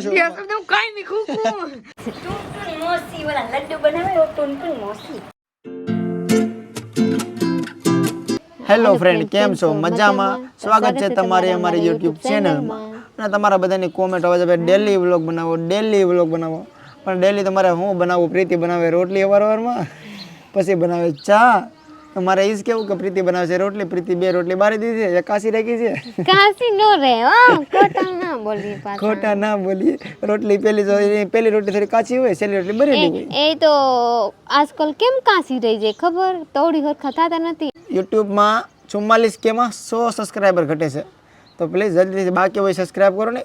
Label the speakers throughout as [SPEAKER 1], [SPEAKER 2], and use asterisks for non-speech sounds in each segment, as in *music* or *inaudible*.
[SPEAKER 1] Yes હું કાઈ નહીં ખોખું
[SPEAKER 2] ટૂન મોસી ઓલા લડ્ડુ બનાવે એવો ટૂન ટૂન મોસી
[SPEAKER 3] હેલો ફ્રેન્ડ કેમ છો? મજામાં? સ્વાગત છે તમારી અમારી યુટ્યુબ ચેનલમાં અને તમારા બધાની કોમેન્ટ આવે છે ડેલી વ્લોગ બનાવો ડેલી વ્લોગ બનાવો. પણ ડેલી તમારે હું બનાવું? પ્રીતિ બનાવે રોટલી અવારવારમાં પછી બનાવે ચા? તો મારે એ જ કેવું કે પ્રીતિ બનાવે છે રોટલી પ્રીતિ બે રોટલી બારી દીધી છે એકાસી રાખી છે?
[SPEAKER 4] કાશી નો રે ખોટા ના બોલી પાછા.
[SPEAKER 3] ખોટા ના બોલી રોટલી પેલી જો પેલી રોટલી થોડી કાચી હોય છેલ્લી રોટલી બરેલી હોય
[SPEAKER 4] એ તો આજકાલ કેમ કાશી રહી છે ખબર? તોડી હરખા થતા નથી.
[SPEAKER 3] યુટ્યુબમાં કે કેમાં સો સબસ્ક્રાઇબર ઘટે છે. તો પ્લીઝ જલ્દીથી બાકી હોય સબસ્ક્રાઇબ કરો ને.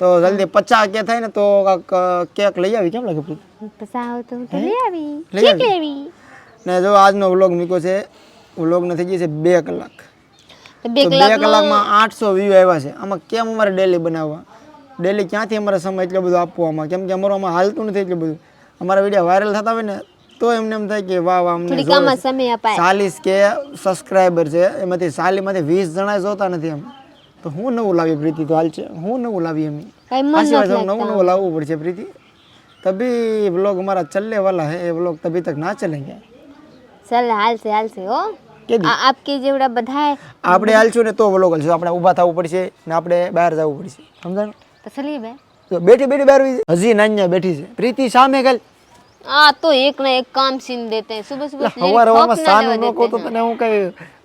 [SPEAKER 3] તો જલ્દી પચાસ કે થાય ને તો કાંક કેક લઈ આવી. કેમ લાગે પ્રીતિ?
[SPEAKER 4] પસાવ તો લઈ આવી.
[SPEAKER 3] લઈ આવી? ને જો આજનો વ્લોગ મીકો છે વ્લોગને થઈ ગઈ છે બે કલાક.
[SPEAKER 4] બે
[SPEAKER 3] કલાકમાં આઠસો વ્યૂ આવ્યા છે. આમાં કેમ અમારે ડેલી બનાવવા? ડેલી ક્યાંથી અમારે સમય એટલો બધો આપવામાં કેમ કે અમારું આમાં હાલતું નથી એટલું બધું. અમારા વીડિયો વાયરલ થતા હોય ને તો એમને એમ થાય કે વાહ વાહ અમને ચાલીસ કે સબસ્ક્રાઈબર છે એમાંથી ચાલીમાંથી વીસ જણા જોતા નથી એમ. તો હું નવું લાવી પ્રીતિ? તો હાલ છે. હું નવું લાવી એમ. નવું નવું લાવવું પડશે પ્રીતિ? તભી વ્લોગ हमारा चलने હે એ વ્લોગ તભી તક ના ચલે ગયા
[SPEAKER 4] ચાલ હાલશે હાલશે હો આપકી જેવડા બધા
[SPEAKER 3] આપણે હાલશું ને તો વલોગ હાલશું આપણે ઊભા થવું પડશે ને આપણે બહાર જવું પડશે સમજાણું
[SPEAKER 4] તો ચલીએ બે
[SPEAKER 3] તો બેઠી બેઠી બહાર હજી નાન્યા બેઠી છે પ્રીતિ સામે ગલ
[SPEAKER 4] આ તો એક ના એક કામ સીન દેતે હે સુબહ સુબહ
[SPEAKER 3] હવાર
[SPEAKER 4] હવાર માં
[SPEAKER 3] સાનું નો
[SPEAKER 4] કો
[SPEAKER 3] તો તને હું કહે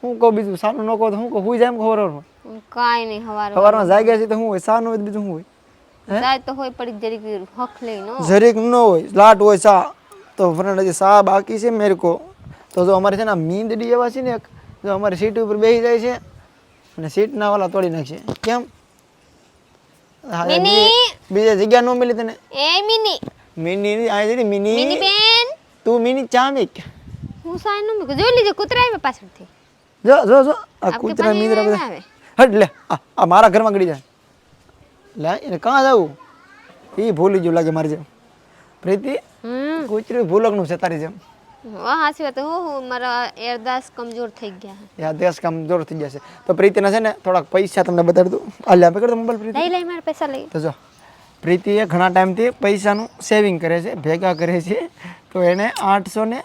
[SPEAKER 3] હું કહું બીજું સાનું નો કો તો હું કહું હુઈ જાય ખબર
[SPEAKER 4] હવાર કાઈ નહીં હવાર
[SPEAKER 3] હવાર માં જાગ્યા છે તો હું હોય સાનું હોય બીજું હું હોય
[SPEAKER 4] જાય તો હોય પડી જરીક હક લઈ નો
[SPEAKER 3] જરીક નો હોય લાટ હોય સા તો ફરણ હજી સા બાકી છે મેરે કો તો જો અમારે છે ને મીંદડી એવા છે ને એક જો અમારી સીટ ઉપર બેસી જાય છે અને સીટના વાલા તોડી નાખશે. કેમ! બીજે- જગ્યા ન મળી તને?
[SPEAKER 4] એ મિની!
[SPEAKER 3] મિની આ છે
[SPEAKER 4] મિની.
[SPEAKER 3] મિની
[SPEAKER 4] બેન!
[SPEAKER 3] તું મિની ચામિક.
[SPEAKER 4] હું સાયનું જોઈ લીધું કૂતરા આવ્યા પાછળથી.
[SPEAKER 3] જો જો જો. આ કુતરા
[SPEAKER 4] પાણી
[SPEAKER 3] બધા.
[SPEAKER 4] આવે.
[SPEAKER 3] હટ લે. આ મારા ઘરમાં ગળી જાય. લે એને કાં જવું? એ ભૂલી જેવું લાગે મારી જેમ. પ્રીતિ કૂતરી ભૂલકનું છે તારી જેમ.
[SPEAKER 4] વાહ હાચી વાત. હું હું મારા એરદાસ કમજોર થઈ ગયા છે.
[SPEAKER 3] કમજોર થઈ જશે તો પ્રીતિના છે ને થોડાક પૈસા તમને બતાડી દઉં. અલ્યા પકડ તો મોબાઈલ પ્રીતિ.
[SPEAKER 4] લઈ લઈ મારા પૈસા લઈ.
[SPEAKER 3] તો જો પ્રીતિએ ઘણા ટાઈમથી પૈસાનું સેવિંગ કરે છે ભેગા કરે છે. તો એને આઠસો ને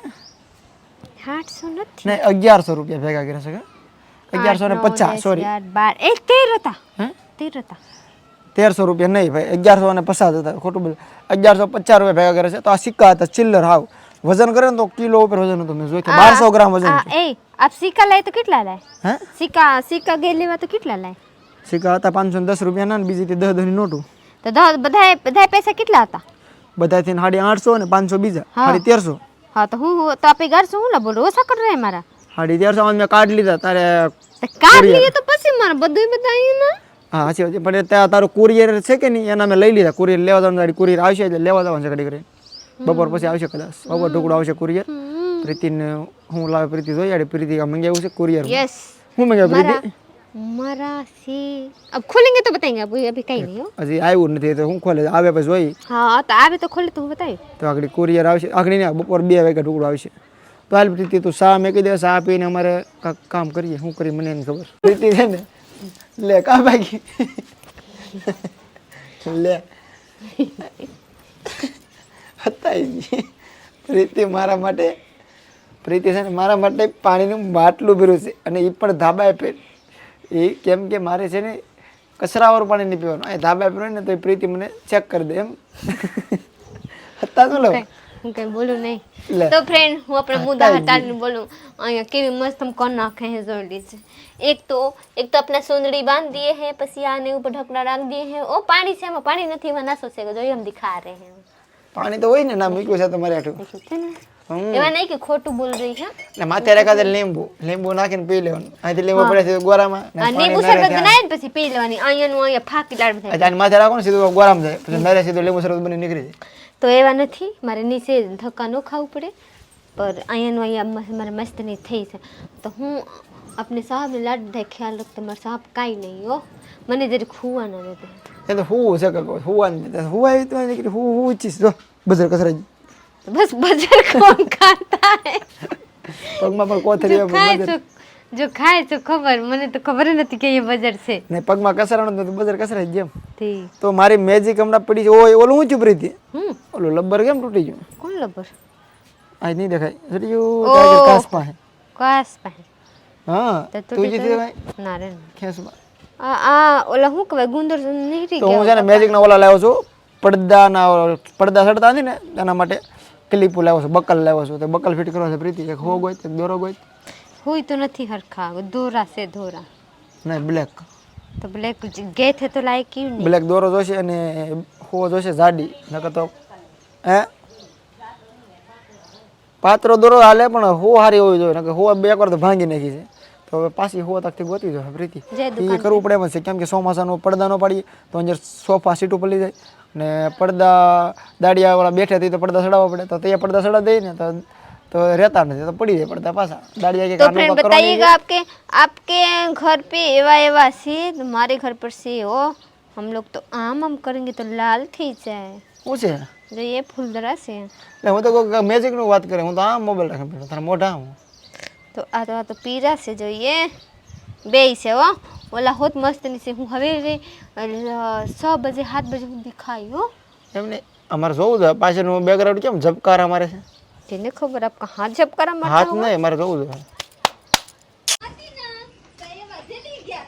[SPEAKER 4] આઠસો નથી.
[SPEAKER 3] ને અગિયારસો રૂપિયા ભેગા કરે છે અગિયારસો ને પચાસ સોરી
[SPEAKER 4] બાર. એ તેર હતા.
[SPEAKER 3] હે?
[SPEAKER 4] તેર હતા.
[SPEAKER 3] તેરસો રૂપિયા નહીં ભાઈ અગિયારસો અને પચાસ હતા ખોટું બોલ. અગિયારસો પચાસ રૂપિયા ભેગા કરે છે તો આ સિક્કા હતા ચિલ્લર હાવ. વજન કરે ને તો કિલો ઉપર વજન હતું. મેં જોયું બારસો ગ્રામ વજન
[SPEAKER 4] આ એ આપ સિક્કા લાય તો કેટલા લાય?
[SPEAKER 3] હે?
[SPEAKER 4] સિક્કા સિક્કા ગઈ લેવા તો કેટલા લાય?
[SPEAKER 3] સિક્કા હતા પાંચસો દસ રૂપિયા ના બીજી દસ દસની નોટું.
[SPEAKER 4] તો દહ- બધાય બધાય પૈસા કેટલા હતા?
[SPEAKER 3] બધાથી સાડી આઠસો અને પાંચસો બીજા સાડી તેરસો.
[SPEAKER 4] હા તો હું હું- તો આપે ઘર શું લા બોલું? ઓછા કર રહે મારા.
[SPEAKER 3] સાડી તેરસો માં મેં કાર્ડ લીધા તારે
[SPEAKER 4] તો કાઢ લઈએ તો પછી મારે બધું બતાવ્યું ને
[SPEAKER 3] હા સાચી વાત છે. પણ ત્યાં તારું કુરિયર છે કે નહીં? એના મેં લઈ લીધા. કુરિયર લેવા જવાનું કુરિયર આવશે એટલે લેવા જવાનું છે ઘડી કરી બપોર પછી આવશે કદાચ. બપોર ઢોકળો આવશે કુરિયર પ્રીતિને હું લાવે પ્રીતિ જોઈએ પ્રીતિ મંગાવ્યું છે કુરિયર
[SPEAKER 4] યસ
[SPEAKER 3] હું મંગાવ્યું પ્રીતિ?
[SPEAKER 4] મારા સે અબ ખોલેંગે તો બતાएंगे અબ અભી કઈ નહીં
[SPEAKER 3] હજી આવ્યું નથી તો હું ખોલે? આવે પછી જોઈ.
[SPEAKER 4] હા તો આવે તો ખોલે તો હું બતાવી
[SPEAKER 3] તો આગળ કુરિયર આવશે. આગળ ને બપોર બે વાગે ઢોકળો આવશે. તો હાલ પ્રીતિ તું સા મેં કીધું સા પીને અમારે કામ કરીએ? શું કરી મને એને ખબર. પ્રીતિ છે ને લે કા ભાગી? લે. પતાવી પ્રીતિ મારા માટે પ્રીતિ છે ને મારા માટે પાણીનું બાટલું ભર્યું છે અને એ પણ ધાબાએ પેટ એ કેમ કે મારે છે ને કચરાવાળું પાણી નહીં પીવાનું. એ ધાબાએ પીવાનું ને તો એ પ્રીતિ મને ચેક કરી દે એમ. હતા શું લઉં
[SPEAKER 4] હું કઈ બોલું નહીં. તો ફ્રેન્ડ હું આપણે મુદ્દા હટાવીને બોલું. અહીંયા કેવી મસ્ત આમ કોણ નાખે હે જોડી છે. એક તો એક તો આપણે સુંદડી બાંધ દીએ હે પછી આને ઉપર ઢકડા રાખ દીએ હે. ઓ પાણી છે એમાં પાણી નથી એમાં નાસો છે જો એમ દિખા રહે હે
[SPEAKER 3] પાણી તો હોય ને ના મૂક્યું છે તમારે આઠું.
[SPEAKER 4] એમાં નહીં કે ખોટું બોલ રહી છે?
[SPEAKER 3] ને માથે રાખા લીંબુ લીંબુ નાખીને પી લેવાનું. અહીંથી લીંબુ પડે છે ગોરામાં
[SPEAKER 4] લીંબુ શરબત
[SPEAKER 3] ત્યાં.
[SPEAKER 4] ને પછી પી લેવાની. અહીંયાનું અહીંયા ફાકી લાડ
[SPEAKER 3] થાય માથે રાખો ને સીધું ગોરામાં જાય. પછી નરે સીધું લીંબુ શરબત બની નીકળી જાય.
[SPEAKER 4] તો એવા નથી. મારે નીચે ધક્કા ન ખાવું પડે. પર અહીંયાનું અહીંયા મારે મારે મસ્તની થઈ છે. તો હું આપણે સાહેબને લાડ બધા ખ્યાલ રાખતો મારા સાહેબ કાંઈ નહીં હો. મને જરી ખુવા ન દેते
[SPEAKER 3] એ તો હું છે કે હુવાની હુવાય તો નીકળી હું હું ઈચ્છીશ જો બજર કસરાજી
[SPEAKER 4] બસ બજર કોણ ખાતા હે
[SPEAKER 3] પગમાં પણ
[SPEAKER 4] કોથરી જો ખાય તો ખબર મને તો ખબર નથી કે એ બજર છે
[SPEAKER 3] ને પગમાં કસરાણો તો બજર કસરાય જેમ તો મારી મેજિક હમણાં પડી છે ઓય ઓલું ઊંચું પડી
[SPEAKER 4] હતી
[SPEAKER 3] ઓલું લબ્બર કેમ તૂટી ગયું
[SPEAKER 4] કોણ લબ્બર
[SPEAKER 3] આ નહીં દેખાય તૂટી ગયું કાસ પાસે
[SPEAKER 4] કાસ પાસે
[SPEAKER 3] હા
[SPEAKER 4] તું
[SPEAKER 3] જીતી
[SPEAKER 4] ના રે
[SPEAKER 3] ખેસમાં
[SPEAKER 4] આ આ ઓલા શું કહેવાય ગુંદર નીકળી
[SPEAKER 3] તો હું છે ને મેજિકના ઓલા લાવ્યો છું. પડદાના પડદા સડતા નથી ને એના માટે ક્લિપો લાવ્યો છું બકલ લાવ્યો છું. તો બકલ ફિટ કરવા છે પ્રીતિ એક હોગ હોય દોરો હોય
[SPEAKER 4] હોય તો નથી હરખા દોરા છે દોરા.
[SPEAKER 3] નહીં બ્લેક
[SPEAKER 4] તો બ્લેક ગે થે તો લાયક નહીં.
[SPEAKER 3] બ્લેક દોરો જોશે અને હો જોશે જાડી. નકર તો હે? પાત્રો દોરો હાલે પણ હો હારી હોવી જોઈએ. નકર હો બે વાર તો ભાંગી નાખી છે. તો હવે પાછી હો તકથી ગોતી જો પ્રીતિ
[SPEAKER 4] જે
[SPEAKER 3] એ કરવું પડે એમ છે કેમ કે ચોમાસાનો પડદા ન પાડીએ તો અંદર સોફા સીટ ઉપર લઈ જાય ને પડદા દાડિયા વાળા બેઠે તે તો પડદા ચડાવવા પડે તો તે પડદા ચડાવી દઈએ ને તો તો રહેતા નથી તો પડી જાય પડદા પાછા દાડિયા કે
[SPEAKER 4] तो
[SPEAKER 3] કાનૂન
[SPEAKER 4] फ्रेंड बताइएगा आपके आपके घर पे एवा एवा से हमारे घर पर से हो हम लोग तो आम आम करेंगे तो लाल થઈ જાય
[SPEAKER 3] શું છે
[SPEAKER 4] जो ये फूलदरा से
[SPEAKER 3] એટલે હું તો કોઈ મેજિકનું વાત કરે હું તો આમ મોબાઈલ રાખે બેઠો તારા મોઢા હું
[SPEAKER 4] તો આ તો આ તો પીરા છે જોઈએ બે છે હો? ઓલા હોત મસ્તની છે. હું હવે છ બજે સાત બજે હું દેખાય હો?
[SPEAKER 3] એમને અમારે જોવું છે. પાછળનું બેકગ્રાઉન્ડ કેમ ઝબકાર અમારે છે?
[SPEAKER 4] તેને ખબર આપ હાથ જબ કરા
[SPEAKER 3] હાથ નહીં અમારે જોવું છે.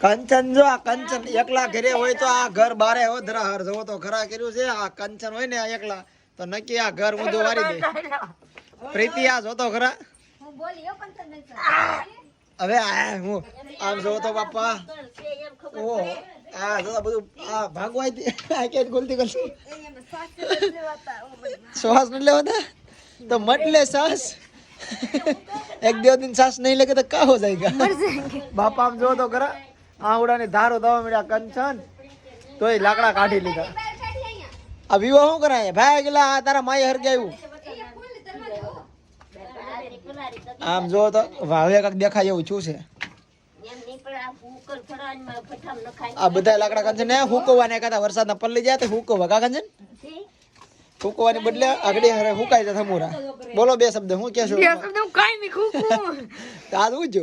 [SPEAKER 3] કંચન જો આ કંચન એકલા ઘરે હોય તો આ ઘર બારે હો ધરાહર. જવો તો ખરા કર્યું છે. આ કંચન હોય ને આ એકલા. તો નક્કી આ ઘર ઊંધું વારી દે. *laughs* પ્રીતિ આ જોતો ખરા? હવે આ હું આમ જોવો તો બાપા. ઓ આ જોતા બધું આ ભાગવાય દે આ કે ગોલતી ગોલતી. શ્વાસ નથી લેવાતા? તો મત લે શ્વાસ. એક દેવ દિન શ્વાસ નહીં લેગે તો કા હો જાયગા? બાપા આમ જો તો ખરા આવડાની ધારો દવા મળ્યા કંચન. તોય લાકડા કાઢી લીધા. આ વિવાહ શું કરાય? ભાઈ ગયેલા તારા માય હરગાયું આમ જો તો હવે કાક દેખાય એવું શું છે. આ બધા લાકડા કંચન ને હુકવાને કાતા વરસાદના પલ્લી જાય તો હુકવવા કા કંચન હુકવાની બદલે આગળ હરે હુકાઈ જાય થમુરા. બોલો બે શબ્દ હું કહેશો?
[SPEAKER 1] હું કાઈ નહીં ખોખું
[SPEAKER 3] આ જો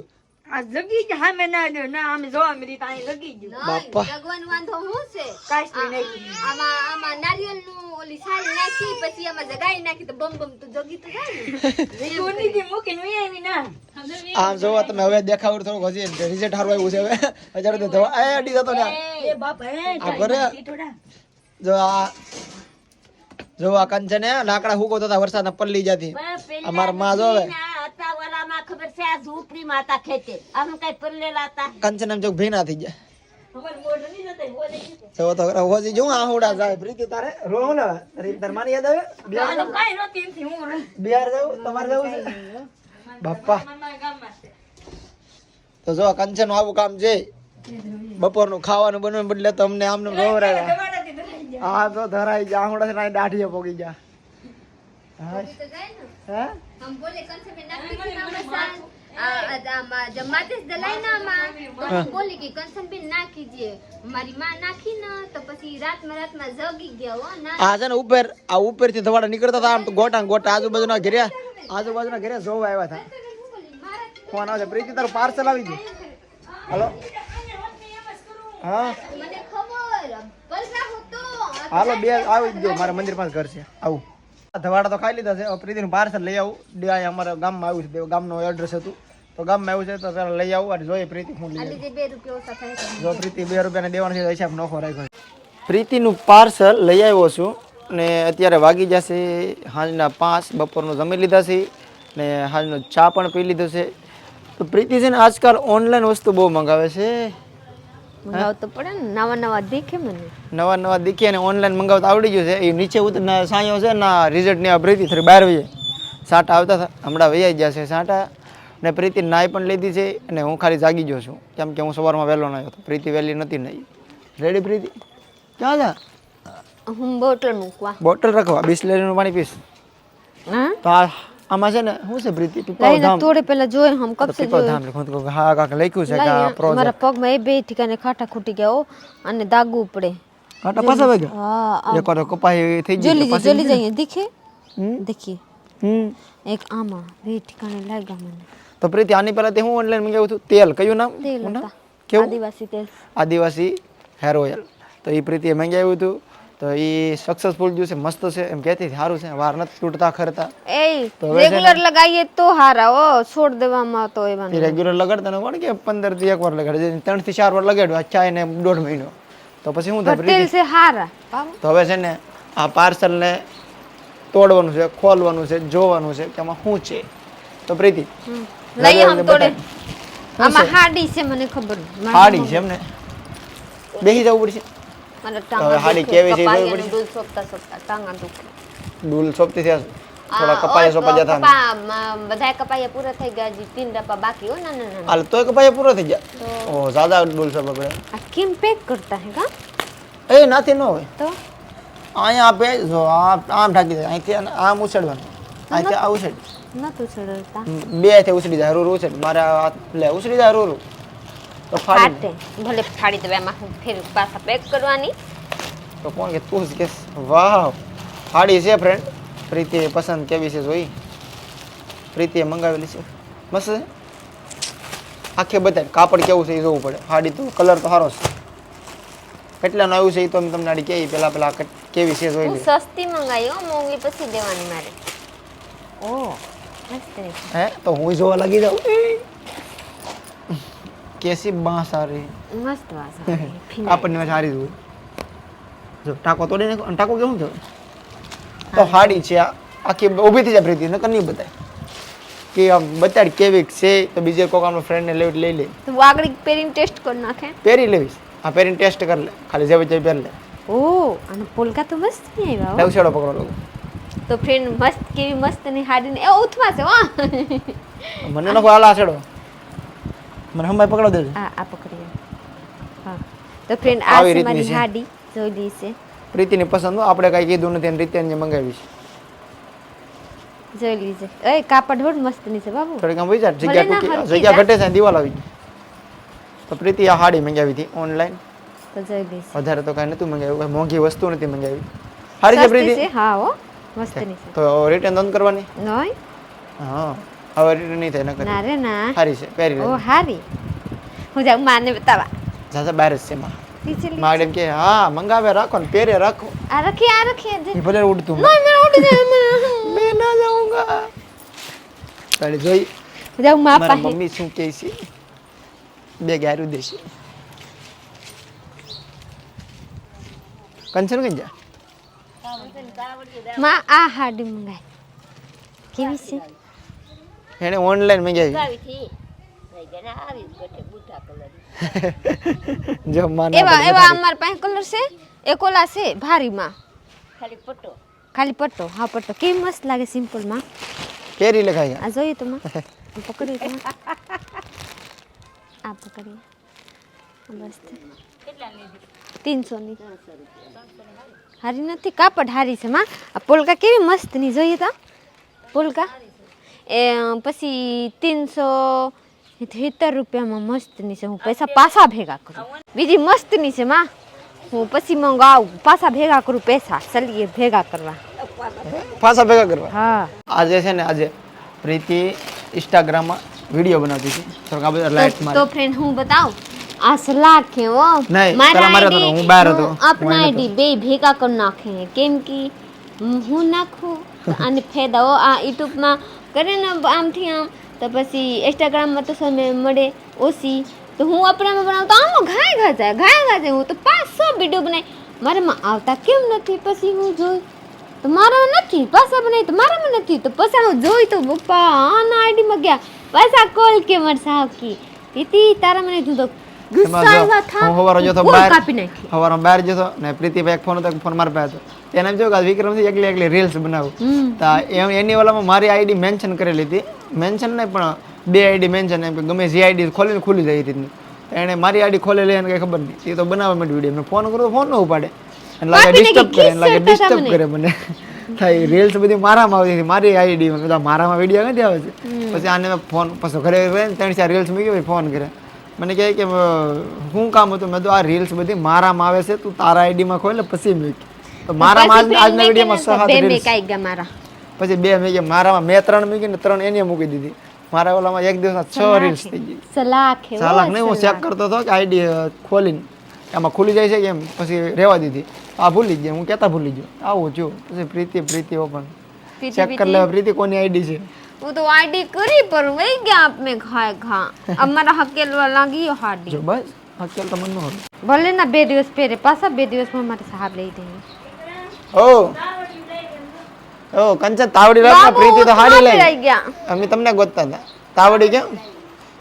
[SPEAKER 1] આ જગી જ હામે ના દે ના આમ જોવા મળી તો અહીં લગી જ
[SPEAKER 3] બાપા.
[SPEAKER 4] ભગવાન વાંધો હું છે?
[SPEAKER 1] કાંઈ જ નહીં
[SPEAKER 4] આમાં આમાં નારિયેળનું ઓલી સાલ નાખી પછી આમાં જગાઈ નાખી તો બમ બમ તો જગી તો જાય ને. *laughs*
[SPEAKER 1] કોની મૂકીને વહી આવી ના.
[SPEAKER 3] આમ જોવા તમે હવે દેખાવ થોડું હજી રિઝલ્ટ સારું આવ્યું છે હવે. હજાર તો ધવા એ અડી જતો ને
[SPEAKER 1] એ બાપ હે
[SPEAKER 3] આ ઘરે જો આ જો આ કંચને લાકડા હુકો થતા વરસાદના પલ્લી જાતી અમારમાં જો હવે
[SPEAKER 2] ખબર છે આ ઝૂંપડી માતા ખેતે આમ કઈ પરલે લાતા.
[SPEAKER 3] કંચન એમ જો ભીના થઈ જાય તો હોજી જો આહુડા જાય પ્રીતિ તારે રો ને? તારી તાર માની યાદ આવે? બિહાર
[SPEAKER 1] કાંઈ નહોતું હું
[SPEAKER 3] બિહાર જવું? તમારે જવું છે? બાપા. તો જો કંચન આવું કામ છે. બપોરનું ખાવાનું બનવાનું બદલે તમને અમને આમને રોવરાવ્યા
[SPEAKER 1] ગયા.
[SPEAKER 3] હા તો ધરાઈ જા આહુડા દાઢીએ પોગી જા હા?
[SPEAKER 4] હમ બોલે ના માં ને
[SPEAKER 3] ઉપર આ ઉપરથી નીકળતા હતા આમ તો ગોટા ગોટા આજુબાજુના ઘરે આજુબાજુના ઘરે જોવા આવ્યા હતા. ફોન આવે પ્રીતિ પાર્સલ આવી ગયો. હાલો? હા? હાલો બે આવી જ જો મારા મંદિર પાસે ઘર છે. આવું. ધવાડા તો ખાઈ લીધા છે. પ્રીતિનું પાર્સલ લઈ આવું. બે અમારા ગામમાં આવ્યું છે. ગામનો એડ્રેસ હતું. તો ગામમાં આવ્યું છે તો ત્યારે લઈ આવું. અને જોઈએ પ્રીતિ હું લઈ
[SPEAKER 4] બે રૂપિયા ઓછા થાય છે.
[SPEAKER 3] જો પ્રીતિ બે રૂપિયાને દેવાનું છે તો હિસાબ નોખો રાખ્યો પ્રીતિનું પાર્સલ લઈ આવ્યો છું ને અત્યારે વાગી જશે સાંજના પાંચ. બપોરનું જમી લીધા છે ને સાંજનો ચા પણ પી લીધો છે. તો પ્રીતિ છે ને આજકાલ ઓનલાઈન વસ્તુ બહુ મંગાવે છે.
[SPEAKER 4] મંગાવ તો પડે ને નવા નવા દેખે મને.
[SPEAKER 3] નવા નવા દીખી અને ઓનલાઈન મંગાવતા આવડી ગયું છે. એ નીચે ઉતરના સાંયો છે ના રિઝલ્ટની આ પ્રીતિ થોડી બહાર વહી સાંટા આવતા હતા હમણાં વૈયા ગયા છે સાંટા. ને પ્રીતિ નાઈ પણ લીધી છે અને હું ખાલી જાગી ગયો છું. કેમ કે હું સવારમાં વહેલો નાયો હતો. પ્રીતિ વહેલી નથી નહીં રેડી પ્રીતિ? ક્યાં જા?
[SPEAKER 4] હું બોટલ મૂકવા.
[SPEAKER 3] બોટલ રાખવા. બિસ્લેરીનું પાણી પીશ.
[SPEAKER 4] હા?
[SPEAKER 3] આમાં છે ને હું છે પ્રીતિ?
[SPEAKER 4] પીપળો
[SPEAKER 3] ધામ.
[SPEAKER 4] થોડે પહેલા જોય હમ કબ સે
[SPEAKER 3] જોય. લખું તો હા કાક લખ્યું છે કે પ્રોજેક્ટ
[SPEAKER 4] મારા પગમાં એ બે ઠીકાને ખાટા ખૂટી ગયા અને દાગુ પડે
[SPEAKER 3] ખાટા પાછા વાગ્યા?
[SPEAKER 4] હા
[SPEAKER 3] એક વાર કપાઈ થઈ ગઈ
[SPEAKER 4] જલી જલી જઈએ દેખે દેખી
[SPEAKER 3] હમ?
[SPEAKER 4] એક આમાં બે ઠીકાને લાગ્યા મને.
[SPEAKER 3] તો પ્રીતિ આની પહેલા તે હું ઓનલાઈન મંગાવ્યું હતું તેલ કયું નામ?
[SPEAKER 4] તેલ
[SPEAKER 3] કેવું?
[SPEAKER 4] આદિવાસી તેલ.
[SPEAKER 3] Adivasi hair oil. તો એ પ્રીતિએ મંગાવ્યું હતું. તો એ સક્સેસફુલ જ્યું છે મસ્ત છે એમ કહેતી સારું છે વાર નથી તૂટતા ખરતા.
[SPEAKER 4] એ
[SPEAKER 3] ને-
[SPEAKER 4] રેગ્યુલર લગાઈએ તો હારા ઓ છોડ દેવામાં તો એવા
[SPEAKER 3] એ રેગ્યુલર લગાડતા ને કોણ કે પંદરથી એક વાર લગાડે ત્રણથી ચાર વાર લગાડ્યો અચ્છા એને ને દોઢ મહિનો. તો પછી
[SPEAKER 4] હું તેલ છે હારા.
[SPEAKER 3] તો હવે છે ને આ પાર્સલ ને તોડવાનું છે ખોલવાનું છે જોવાનું છે કે આમાં શું છે. તો પ્રીતિ
[SPEAKER 4] લઈ આમ તોડે. આમાં હાડી છે મને ખબર
[SPEAKER 3] હાડી છે એમને. બેસી જવું પડશે.
[SPEAKER 4] મને
[SPEAKER 3] તો હાડી કેવી છે એ
[SPEAKER 4] દૂધ સોપતા સોપતા ટાંગા દુખે.
[SPEAKER 3] ડૂલ સોંપતી થયા થોડા કપાયા સોપા જતા ને.
[SPEAKER 4] કપા, મ, બધાય કપાયા પૂરા થઈ ગયા તીન ડબ્બા બાકી હો ના ના ના
[SPEAKER 3] હાલ તોય કપાયા પૂરો થઈ ગયા? ઓ જ્યાદા સોપ
[SPEAKER 4] આ કેમ પેક કરતા હે કા
[SPEAKER 3] એ નાથી ન હોય.
[SPEAKER 4] તો?
[SPEAKER 3] અહીંયા આપે જો આમ ઢાકી દે અહીંથી આમ ઉછળવાનું. અહીંથી આ ઉછળ
[SPEAKER 4] નતું
[SPEAKER 3] બે હાથે ઉછળી જાય રૂર ઉછળ. મારા લે ઉછળી જાય રૂર તો
[SPEAKER 4] ફાટે. ભલે ફાડી દેવા એમાં ફેર પાછા પેક કરવાની.
[SPEAKER 3] તો કોણ કે તું જ કેસ વાહ ફાડી છે ફ્રેન્ડ પ્રીતિએ પસંદ કેવી છે જોઈ? પ્રીતિએ મંગાવેલી છે. મસ્ત છે. આખે બધાય કાપડ કેવું છે એ જોવું પડે. ફાડી તો કલર તો સારો છે. કેટલાનું આવ્યું છે એ તો તમને આડી કહી. પેલા પેલા કેવી છે જોઈ લે.
[SPEAKER 4] સસ્તી હો મોંઘી પછી દેવાની મારે. ઓ. મસ્ત
[SPEAKER 3] હે? તો હું જોવા લાગી જાઉં. કેસી બાંસ
[SPEAKER 4] મસ્ત વાસ.
[SPEAKER 3] આપણને સારી જોઈ જો ટાકો તોડીને ટાકો કેવું થયો તો હાડી છે આખી ઊભી થઈ જાય પ્રીતિ નકર નહીં બતાય. કે આમ બતાડ કેવી છે તો બીજે કોક આપણો ફ્રેન્ડને લેવી લઈ લે.
[SPEAKER 4] તું આગળ પહેરીને ટેસ્ટ કરી નાખે
[SPEAKER 3] પહેરી લેવીશ આ પહેરીને ટેસ્ટ કરી લે. ખાલી જેવી જેવી પહેરી લે.
[SPEAKER 4] ઓ અને પોલકા તો મસ્ત નહીં આવ્યા હો.
[SPEAKER 3] છેડો પકડો લોકો
[SPEAKER 4] તો ફ્રેન્ડ મસ્ત કેવી મસ્તની હાડીને એ ઉથમાં છે વાહ
[SPEAKER 3] મને નખો આલા છેડો. મને હમાય પકડો દેજો.
[SPEAKER 4] આ આ પકડી હા. તો ફ્રેન્ડ આ છે મારી હાડી જોઈ લી છે.
[SPEAKER 3] પ્રીતિની પસંદ આપણે કાંઈ કીધું નથી અને રીતે મંગાવી છે.
[SPEAKER 4] જોઈ લીજે એ કાપડ હોડ મસ્તની છે બાબુ.
[SPEAKER 3] થોડીક આમ વિચાર જગ્યા ટૂંકી જગ્યા ઘટે છે દિવાલ આવી. તો પ્રીતિ આ હાડી મંગાવી હતી ઓનલાઈન
[SPEAKER 4] તો જોઈ લી
[SPEAKER 3] વધારે તો કાંઈ નતું મંગાવ્યું મોંઘી વસ્તુ નથી મંગાવી. હારી છે પ્રીતિ?
[SPEAKER 4] હા હો. મસ્તની છે.
[SPEAKER 3] તો રિટર્ન બંધ કરવાની?
[SPEAKER 4] નહીં.
[SPEAKER 3] હા. હવે નહીં થાય નકર
[SPEAKER 4] ના રે ના.
[SPEAKER 3] હારી છે પહેરી
[SPEAKER 4] ઓ
[SPEAKER 3] લે
[SPEAKER 4] હારી. હું જાઉં માને બતાવા.
[SPEAKER 3] જાજા બહાર જ છે માં. એમ કે હા મંગાવે રાખો ને પહેરે રાખો.
[SPEAKER 4] આ રખી આ રખી
[SPEAKER 3] એ ભલે ઉડતું
[SPEAKER 4] ના મેં ઉડી જાય *laughs* મેં
[SPEAKER 3] ના જાઉંગા. તારે જોઈ.
[SPEAKER 4] જાઉં માં પાસે.
[SPEAKER 3] મમ્મી શું કહે છે? બે ગારું દેશે કંચન કઈ જા.
[SPEAKER 4] માં આ હાડી મંગાય. કેવી છે?
[SPEAKER 3] એને ઓનલાઈન મંગાવી
[SPEAKER 2] જ *laughs*
[SPEAKER 4] એવા એવા અમાર પાસે કલર છે? એક ઓલા છે ભારીમાં.
[SPEAKER 2] ખાલી પટ્ટો.
[SPEAKER 4] ખાલી પટ્ટો? હા પટ્ટો. કેવી મસ્ત લાગે
[SPEAKER 3] સિમ્પલમાં.
[SPEAKER 4] આ જોઈએ તમે પકડી તમે આ ની. હારી નથી કાપડ હારી છે માં. આ પોલકા કેવી મસ્તની જોઈએ તો. પોલકા? એ પછી તીનસો સિત્તેર રૂપિયામાં મસ્તની છે. હું પૈસા પાછા ભેગા કરું. બીજી મસ્તની છે માં. હું પછી મંગાવું. પાછા ભેગા કરું પૈસા. ચલીએ ભેગા કરવા.
[SPEAKER 3] પાછા ભેગા કરવા?
[SPEAKER 4] હા.
[SPEAKER 3] આજે છે ને આજે પ્રીતિ ઇન્સ્ટાગ્રામમાં વીડિયો બનાવતી હતી. થોડોક આ બધા લાઈટ
[SPEAKER 4] તો
[SPEAKER 3] મારે.
[SPEAKER 4] ફ્રેન્ડ હું બતાવું? આ સલાહ કે ઓ
[SPEAKER 3] મારા મારે હતો, હું બહાર હતો.
[SPEAKER 4] આપના આઈડી બે ભેગા કરી નાખે. કેમ કે હું નાખું અને ફેદાઓ આ યુટ્યુબમાં કરે ને આમથી આમ તો પછી ઇન્સ્ટાગ્રામમાં તો સમય મળે ઓછી તો હું આપણામાં બનાવું તો આમાં ઘાય ઘા જાય ઘાય ઘા જાય હું. તો પાંચસો વીડિયો બનાવી મારામાં આવતા કેમ નથી? પછી હું જોઈ તો મારા નથી પાછા બનાવી તો મારામાં નથી. તો પછી હું જોઈ તો પપ્પા આના આઈડીમાં ગયા. પાછા કોલ કે માર સાવકી. તીતી તારા મને
[SPEAKER 3] જુદો
[SPEAKER 4] ગુસ્સા થા.
[SPEAKER 3] હું હવારો જતો બહાર
[SPEAKER 4] કાપી નાખી.
[SPEAKER 3] હવારો બહાર જતો ને પ્રીતિભાઈ એક ફોન હતો ફોન મારા પાસે હતો. તેને એમ જો વિક્રમથી એકલી એકલી રીલ્સ બનાવું. તો એની ઓલામાં મારી આઈડી મેન્શન કરેલી હતી. મેન્શન નહીં પણ બે આઈડી મેન્શન એમ કે ગમે જે આઈડી ખોલીને ખુલી જાય હતી એણે મારી આઈડી ખોલેલી એને કંઈ ખબર નહીં. એ તો બનાવવા માટે વીડિયો મેં ફોન કરું ફોન ન ઉપાડે. એને લાગે ડિસ્ટર્બ કરે એને લાગે ડિસ્ટર્બ કરે મને. *laughs* થાય રીલ્સ બધી મારામાં આવતી હતી. મારી આઈડી બધા કીધું મારામાં વીડિયો નથી આવે છે. પછી આને ફોન પછી ઘરે ત્રણ ચાર રીલ્સ મૂકી પછી ફોન કરે મને કહે કે હું શું કામ હતું? મેં તો આ રીલ્સ બધી મારામાં આવે છે. તું તારા આઈડીમાં ખોલે પછી મૂક. તો મારામાં આજના વિડીયોમાં છ
[SPEAKER 4] બે મેકા ગયા મારા
[SPEAKER 3] પછી બે મેં મારામાં મેં ત્રણ મૂકી ને ત્રણ એને મૂકી દીધી. મારા ઓલામાં એક દિવસમાં છ રીલ્સ થઈ ગઈ.
[SPEAKER 4] સલાખ
[SPEAKER 3] સલાખ નહીં હું ચેક કરતો હતો કે આઈડી ખોલીને. એમાં ખુલી જાય છે એમ? પછી રહેવા દીધી. આ ભૂલી ગયા હું કેતા ભૂલી ગયો. આવું જો પછી પ્રીતિ પ્રીતિ ઓપન ચેક કરી લેવા પ્રીતિ કોની આઈડી છે?
[SPEAKER 4] હું તો આઈડી કરી પર વઈ ગયા આપને ખાય ખા અમારા હકેલવા લાગી હાડી.
[SPEAKER 3] જો બસ હકેલ તો તમને
[SPEAKER 4] ભલે ના બે દિવસ પહેરે પાછા બે દિવસમાં મારે સાહેબ લઈ દઈએ
[SPEAKER 3] ઓ. ઓ કંચન તાવડી રાત પ્રીતિ તો હાડી લઈ
[SPEAKER 4] આવી ગયા.
[SPEAKER 3] અમે તમને ગોતતા હતા. તાવડી કેમ?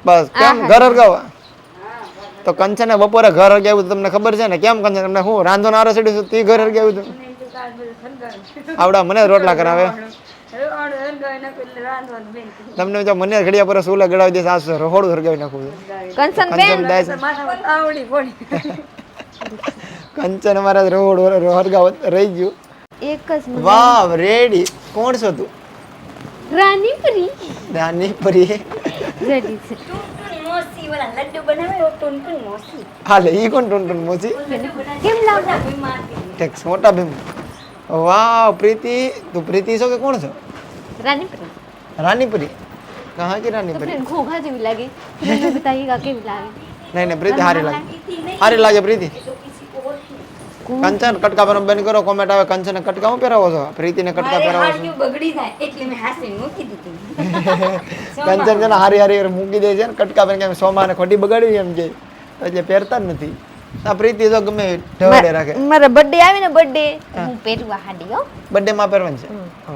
[SPEAKER 3] બસ કેમ? ઘર હરગાવા તો કંચને બપોરે ઘર અરગાવ્યું તમને ખબર છે ને? કેમ કંચન તમને હું રાંધો નારો ચડ્યું તી તે ઘર હરગાવ્યું હતું. આવડા મને રોટલા કરાવે. તમને જો મને ઘડિયા પર સુલે ગડાવી દે સાસ રહોડું સરગાવી નાખું
[SPEAKER 4] કંચન બેન.
[SPEAKER 1] આવડી પડી. *laughs*
[SPEAKER 3] કંચન મારા રોડ રોહરગાવ રહી ગયું.
[SPEAKER 4] એક જ
[SPEAKER 3] વાવ રેડી કોણ છો તું?
[SPEAKER 4] રાની
[SPEAKER 3] પરી રાની પરી
[SPEAKER 4] રેડી છે
[SPEAKER 3] હાલે ઈ કોણ ટુનટુન મોસી?
[SPEAKER 4] કેમ લાવતા
[SPEAKER 3] ટેક્સ મોટા ભીમ વાવ પ્રીતિ. તું પ્રીતિ છો કે કોણ છો? કંચન કટકા પર બંધ કરો કોમેન્ટ આવે કંચન કટકા હું પહેરાવો છો? પ્રીતિને કટકા પહેરાવો છો.
[SPEAKER 1] બગડી જાય એટલે મેં હાસીને મૂકી દીધી. *laughs*
[SPEAKER 3] કંચન છે ને હારી હારી મૂકી દે છે ને કટકા પર કેમ સોમાને ખોટી બગાડી એમ કે એટલે પહેરતા જ નથી. આ પ્રીતિ તો ગમે ઢવડે રાખે.
[SPEAKER 4] મારા બર્થડે આવે ને બર્થડે હું. પહેરવા હાડી હો.
[SPEAKER 3] બર્થડે માં પહેરવાનું છે?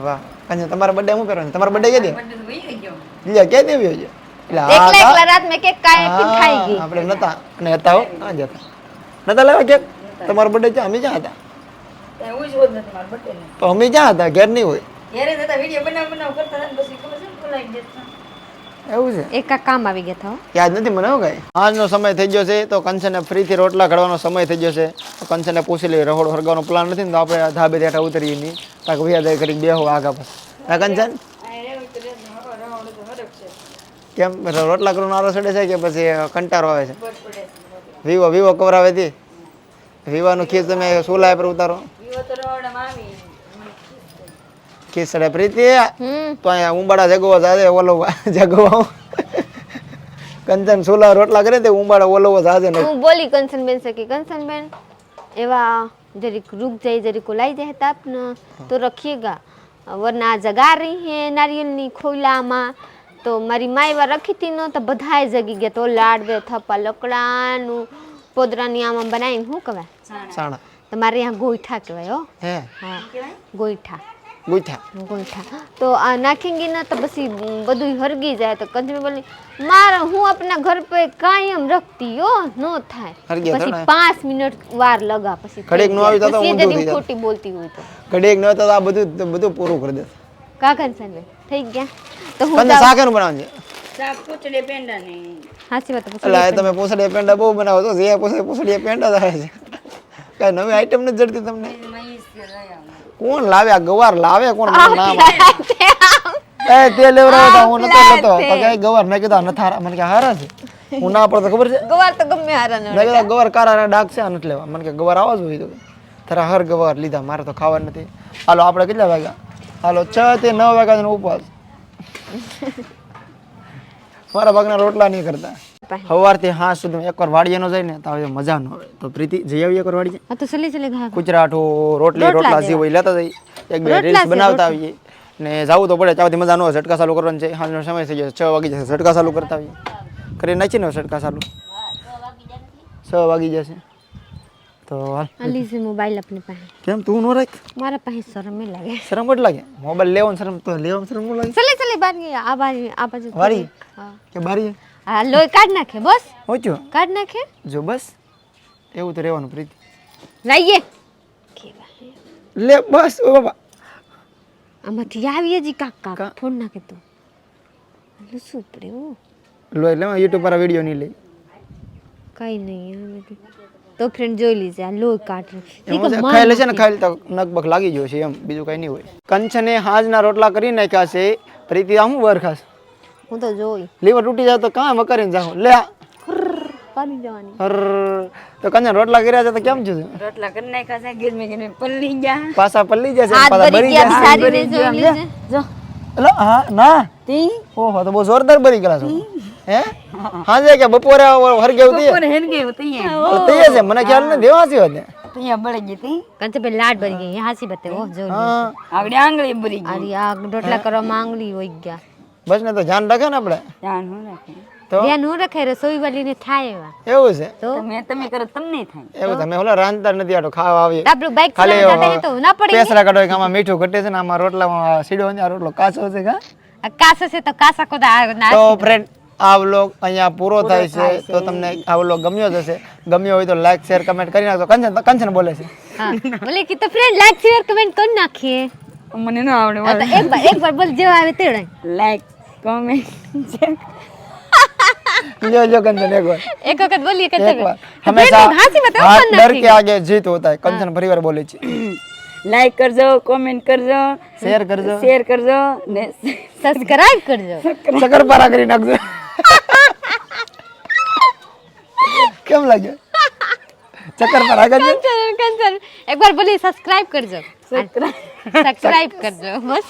[SPEAKER 3] વાહ. કંચન તમારા બર્થડે હું પહેરવાનું? છે? તમારો બર્થડે કે દે
[SPEAKER 1] બધું વહી ગયો.
[SPEAKER 3] લ્યો કે દે વ્યો છે એટલે
[SPEAKER 4] એકલા એકલા રાત મે કેક કાય પી ખાઈ ગઈ.
[SPEAKER 3] આપણે નતા. અને હતા હો. ના જતા નતા લેવા કેક? તમારો બર્થડે છે અમે ક્યાં હતા?
[SPEAKER 1] એવું જ હોત નથી મારા બર્થડે
[SPEAKER 3] તો અમે ક્યાં હતા? ઘેર નહીં હોય?
[SPEAKER 1] ઘેરે જતા વીડિયો બનાવ બનાવ કરતા હતા પછી ખબર છે ભૂલાઈ જતા
[SPEAKER 3] એવું છે?
[SPEAKER 4] એક કામ આવી ગયા હતા
[SPEAKER 3] યાદ નથી મને એવું કઈ. આજનો સમય થઈ ગયો છે તો કંચને ફ્રીથી રોટલા ઘડવાનો સમય થઈ ગયો છે. તો કંચને પૂછી લઈએ રહોડ હરગાવાનો પ્લાન નથી ને તો આપણે ધાબે બેઠા ઉતરીએ નહીં. તાકે ભૈયા દઈ કરી બેહો આગા પર હા કંચન કેમ રોટલા કરવાનો આરો છે કે પછી કંટારો આવે છે? વિવો વિવો કવરાવે હતી વિવાનો ખીસ તમે સોલા પર ઉતારો. ખીસડે પ્રીતિ તો ઉંબાડા જગવા જાજે ઓલવા જગવા. કંચન સોલા રોટલા કરે તે ઉંબાડા ઓલવા જાજે
[SPEAKER 4] હું બોલી કંચન બેન સકી કંચન બેન એવા જરી રૂક જાય જરી કો ઉલાઈ જાય તાપ ન તો રખીએગા. વરના જગા રહી હે નારિયેલની ખોલામાં તો મારી માય એવા રખી ન તો બધાએ જગી ગયા. તો લાડ લાડવે થપ્પા લકડાનું કોદરાની આમાં બનાવીને શું કહેવાય?
[SPEAKER 3] સાણા.
[SPEAKER 4] તમારે અહીંયા ગોઈઠા કહેવાય હો.
[SPEAKER 3] હે.
[SPEAKER 4] હા. ગોઈઠા.
[SPEAKER 3] ગોઈઠા.
[SPEAKER 4] ગોઈઠા. તો આ નાખીંગી ના તો પછી બધું હરગી જાય તો કંજમી બોલી મારે હું આપના ઘર પે કાયમ રખતી હો નો થાય. પછી 5 મિનિટ વાર લગા પછી
[SPEAKER 3] ઘડેક નો આવી તો હું
[SPEAKER 4] ખોટી બોલતી હોય તો.
[SPEAKER 3] ઘડેક ન તો આ બધું બધું પૂરું કરી દે
[SPEAKER 4] કાકન સન થઈ ગયા? તો હું
[SPEAKER 1] સાકર બનાવજે
[SPEAKER 4] સાચી વાત
[SPEAKER 3] એટલે તમે પૂછડીએ પેંડા બહુ બનાવો તો જે પૂછે પેંડા થાય છે. કઈ નવી આઈટમ નથી જડતી તમને? કોણ લાવે? આ ગવાર લાવે? કોણ નામ એ તે લેવડાવ્યો તો હું નતો લેતો. તો કે ગવાર મેં કીધું નથી હારા. મને કે હારા છે? હું ના પડતો ખબર છે?
[SPEAKER 4] ગવાર તો ગમે હારા
[SPEAKER 3] મેં કીધું ગવાર કારા ડાક છે આ નથી લેવા. મને કે ગવાર આવા જ હોય તો. તારા હર ગવાર લીધા મારે તો ખાવા નથી. હાલો આપણે કેટલા વાગ્યા? હાલો છ તે નવ વાગ્યા ઉપવાસ. મારા ભાગના રોટલા નહીં કરતા. સવારથી હા સુધી એકવાર વાડીએ નો જાય ને તો હવે મજા ન આવે. તો પ્રીતિ જઈ આવીએ એકવાર વાડીએ?
[SPEAKER 4] હા તો સલી સલી ખા
[SPEAKER 3] કુચરાઠો રોટલી રોટલા જે હોય લેતા જઈ એક બે રીલ્સ બનાવતા આવીએ. ને જવું તો પડે ચાવથી મજા ન હોય ઝટકા ચાલુ કરવાનું છે. હાલનો સમય થઈ ગયો છ વાગી જશે ઝટકા ચાલુ કરતા આવીએ. કરી નાખીએ ને ઝટકા ચાલુ. છ વાગી જશે. તો
[SPEAKER 4] અલી સે મોબાઈલ આપની પાસે.
[SPEAKER 3] કેમ તું નો રાખ?
[SPEAKER 4] મારા પાસે શરમે લાગે.
[SPEAKER 3] શરમ જ લાગે? મોબાઈલ લેવાનું શરમ તો લેવાનું શરમ લાગે?
[SPEAKER 4] ચલે ચલે બાર આ બાજુ આ બાજુ
[SPEAKER 3] વારી?
[SPEAKER 4] હા.
[SPEAKER 3] કે બારી
[SPEAKER 4] હા લોહી કાઢ નાખે બસ.
[SPEAKER 3] પહોંચ્યો
[SPEAKER 4] કાઢ નાખે.
[SPEAKER 3] જો બસ. એવું તો રહેવાનું પ્રીતિ.
[SPEAKER 4] લાઈએ.
[SPEAKER 3] લે બસ ઓ બાબા
[SPEAKER 4] આમાંથી આવીએ જી કાક. ફોન નાખે તો. એટલે શું પડે ઓ
[SPEAKER 3] લો એટલે યુટ્યુબ પર વિડિયો નહીં લઈ.
[SPEAKER 4] કઈ નહીં આમાંથી તો ફ્રેન્ડ જોઈ લીજે આ લોહી કાઢ
[SPEAKER 3] છે, ને ખાઈ લેતા નકબક લાગી ગયો છે એમ બીજું કઈ નહીં હોય. કંચને હાજના રોટલા કરી નાખ્યા છે પ્રીતિ આ હું વાર ખાસ
[SPEAKER 4] હું તો જોઈ.
[SPEAKER 3] લીવર તૂટી જાય તો કાં કરીને જાઉં? લે
[SPEAKER 4] પાડી જવાની.
[SPEAKER 3] હર તો કંચન રોટલા કર્યા છે તો કેમ છે?
[SPEAKER 1] રોટલા કરી નાખ્યા છે ગીરમે ગીરમે પલ્લી ગયા.
[SPEAKER 3] પાછા પલ્લી જશે
[SPEAKER 4] હાથ ભરી
[SPEAKER 3] ભરી
[SPEAKER 4] ગયા
[SPEAKER 3] જશે
[SPEAKER 4] સારીને જોઈ લીજે જો.
[SPEAKER 3] હા ના.
[SPEAKER 1] તી.
[SPEAKER 3] ઓહો તો બહુ જોરદાર બની ગયા છો. હે? હાજે કે બપોરે હરગે ઉતી
[SPEAKER 1] પર હેન ગઈ તી
[SPEAKER 3] તૈયાર છે મને ખ્યાલ નથી દેવાસી હોત ને
[SPEAKER 1] તી બળી ગઈ તી
[SPEAKER 4] કંચે ભાઈ લાડ બની ગઈ હાસી બતે ઓહ જો
[SPEAKER 3] હા
[SPEAKER 1] આવડે આંગળી બળી ગઈ
[SPEAKER 4] અરે આ રોટલા કરવામાં આંગળી હોય ગયા
[SPEAKER 3] બસ ને તો ધ્યાન રાખે ને આપણે
[SPEAKER 1] ધ્યાન હું રાખે
[SPEAKER 3] તો
[SPEAKER 4] ધ્યાન હું રખાય રસોઈ વાળીને થાય એવા
[SPEAKER 3] એવું છે
[SPEAKER 4] તો
[SPEAKER 1] તમે તમે કરો તમને થાય
[SPEAKER 3] એવું તમે ઓલા રાંધતા નથી આટો ખાવા આવીએ
[SPEAKER 4] આપણું બાઈક
[SPEAKER 3] ખાલી
[SPEAKER 4] ચલાવતા હતા તો ના પડી
[SPEAKER 3] પેસરા કાઢો કે આમાં મીઠું ઘટે છે ને આમાં રોટલામાં સીડો છે આ રોટલો કાચો છે કા
[SPEAKER 4] આ કાસા છે તો કાસા કોદા આ ના
[SPEAKER 3] તો ફ્રેન્ડ આ વ્લોગ અહીંયા પૂરો થાય છે તો તમને આ વ્લોગ ગમ્યો જ હશે ગમ્યો હોય તો લાઈક શેર કમેન્ટ કરી નાખજો કંચન કંચન બોલે છે
[SPEAKER 4] હા બોલે કે તો ફ્રેન્ડ લાઈક શેર કમેન્ટ કરી નાખીએ
[SPEAKER 1] મને ન આવડે
[SPEAKER 4] આ તો એક વાર એક વાર બોલ જેવા આવે તેડે
[SPEAKER 1] લાઈક કોમેન્ટ
[SPEAKER 3] જો જો કંચન એક વાર
[SPEAKER 4] એક વખત બોલીએ કે
[SPEAKER 3] एक बार हमेशा
[SPEAKER 4] હાસી બતાવો
[SPEAKER 3] हाथ
[SPEAKER 4] પણ
[SPEAKER 3] डर
[SPEAKER 4] નાખી
[SPEAKER 3] के आगे जीत होता है कंचन परिवार बोले છે
[SPEAKER 1] લાઈક કરજો કોમેન્ટ કરજો
[SPEAKER 3] શેર કરજો
[SPEAKER 1] શેર કરજો ને
[SPEAKER 4] સબસ્ક્રાઇબ કરજો
[SPEAKER 3] શક્કરપારા કરી નાખજો *laughs* કેમ લાગે? ચક્કર પર
[SPEAKER 4] આગળ કંચન કંચન એકવાર બોલી સબસ્ક્રાઇબ કરજો. સબસ્ક્રાઇબ કરજો બસ.